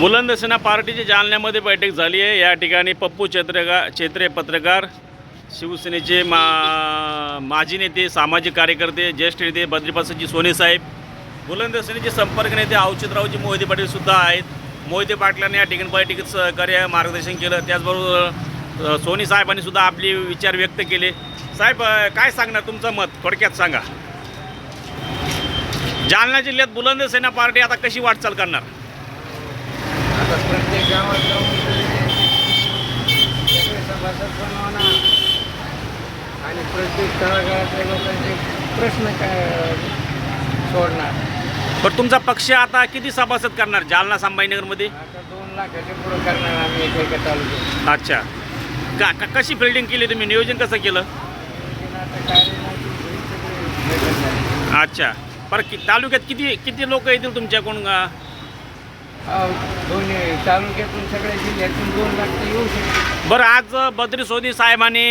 बुलंदसेना पार्टीची जालन्यामध्ये बैठक झाली आहे. या ठिकाणी पप्पू चेत्रगा चेत्रे पत्रकार शिवसेनेचे मा माजी नेते सामाजिक कार्यकर्ते ज्येष्ठ नेते बद्रीपासजी सोनेसाहेब बुलंदसेनेचे संपर्क नेते अवचितरावजी मोहिते पाटील सुद्धा आहेत. मोहिते पाटलांनी या ठिकाणी बैठकीत सहकार्य मार्गदर्शन केलं. त्याचबरोबर सोनी साहेबांनी सुद्धा आपले विचार व्यक्त केले. साहेब काय सांगणार तुमचं मत? थोडक्यात सांगा. जालना जिल्ह्यात बुलंदसेना पार्टी आता कशी वाटचाल करणार? आता प्रत्येक गावात जाऊन सगळे सभासद बनवणार आणि प्रत्येक तळागाळातल्या लोकांचे प्रश्न काय सोडणार पण तुमचा पक्ष आता किती सभासद करणार? जालना संभाजीनगरमध्ये? आता दोन लाखाचे पुढं करणार आम्ही एक एका तालुक्यात. अच्छा. का का- कशी फिल्डिंग केली तुम्ही? नियोजन कसं केलं? आणखीन आता काय नाही, सगळे भेटत नाही. अच्छा. पर कि तालुक्यात किती किती लोक येतील तुमच्याकडून अं? अहो, दोन्ही तालुक्यातून सगळ्या जिल्ह्यातून दोन लाख तर येऊ शकते बरं आज बद्री सोनी साहेबांनी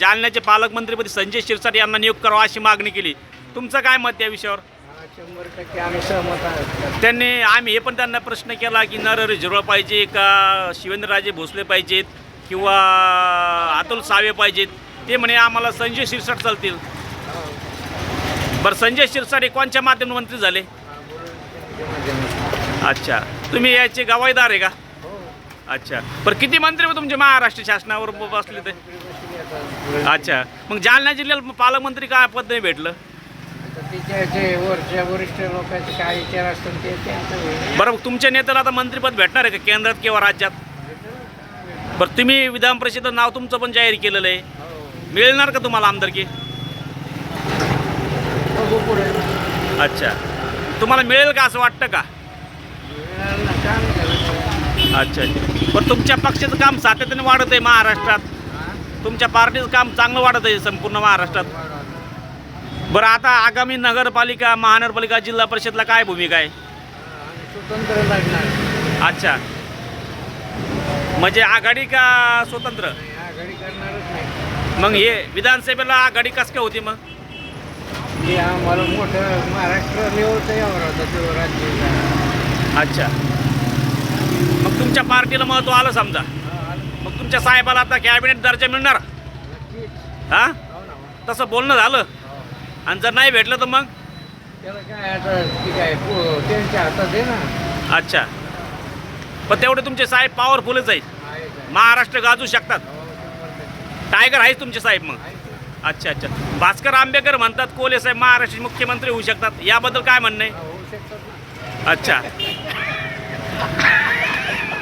जालन्याचे पालकमंत्रीपदी संजय शिरसाट यांना नियुक्त करावा अशी मागणी केली. तुमचं काय मत या विषयावर? हा, शंभर टक्के आम्ही सहमत आहोत. त्यांनी आम्ही हे पण त्यांना प्रश्न केला की नर रिझर्व पाहिजे का शिवेंद्रराजे भोसले पाहिजेत किंवा अतुल सावे पाहिजेत? ते म्हणे आम्हाला संजय शिरसाट चालतील. हो. बरं संजय शिरसाट हे कोणच्या माध्यमातून मंत्री झाले? अच्छा. तुम्ही याचे गवाईदार आहे का? अच्छा. बरं किती मंत्री मग तुमचे महाराष्ट्र शासनावर बसले ते. अच्छा. मग जालना जिल्ह्याला पालकमंत्री काय पद नाही भेटलं? आता तिच्या जे वरच्या वरिष्ठ लोकांचे काय विचार असतात ते त्यांचं होईल. बरं मग तुमच्या नेत्याला आता मंत्रीपद भेटणार आहे का केंद्रात किंवा राज्यात? बरं तुम्ही विधान परिषद नाव तुमचं पण जाहीर केलेलं आहे. मिळणार का तुम्हाला आमदारकी? अच्छा. तुम्हाला मिळेल का असं वाटतं का. अच्छा अच्छा. बरं तुमच्या पक्षाचं काम सातत्याने वाढत आहे महाराष्ट्रात? तुमच्या पार्टीचं काम चांगलं वाढत आहे संपूर्ण महाराष्ट्रात. बरं आता आगामी नगरपालिका महानगरपालिका जिल्हा परिषदला काय भूमिका आहे? स्वतंत्र लागणार अच्छा. म्हणजे आघाडी का स्वतंत्र? आघाडी करणारच नाही. मग हे विधानसभेला आघाडी कस काय होती मग? हे आम्हाला मोठं महाराष्ट्र लेवलचं यावर होतं राज्य. अच्छा. तुमच्या पार्टीला महत्त्व आलं समजा. मग तुमच्या साहेबाला आता कॅबिनेट दर्जा मिळणार. हा? हो हो. तसं बोलणं झालं. हो. आणि जर नाही भेटलं तर मग? त्याला काय आता ठीक आहे पो- त्यांच्या हातात आहे ना. अच्छा. पण तेवढे तुमचे साहेब पॉवरफुलच आहेत. आहे. महाराष्ट्र गाजू शकतात. हो, शंभर टक्के. टायगर आहेच तुमचे साहेब मग. आहे. अच्छा अच्छा. भास्कर आंबेकर म्हणतात कोले साहेब महाराष्ट्राचे मुख्यमंत्री होऊ शकतात. याबद्दल काय म्हणणं आहे? हा, होऊ शकतात ना. अच्छा.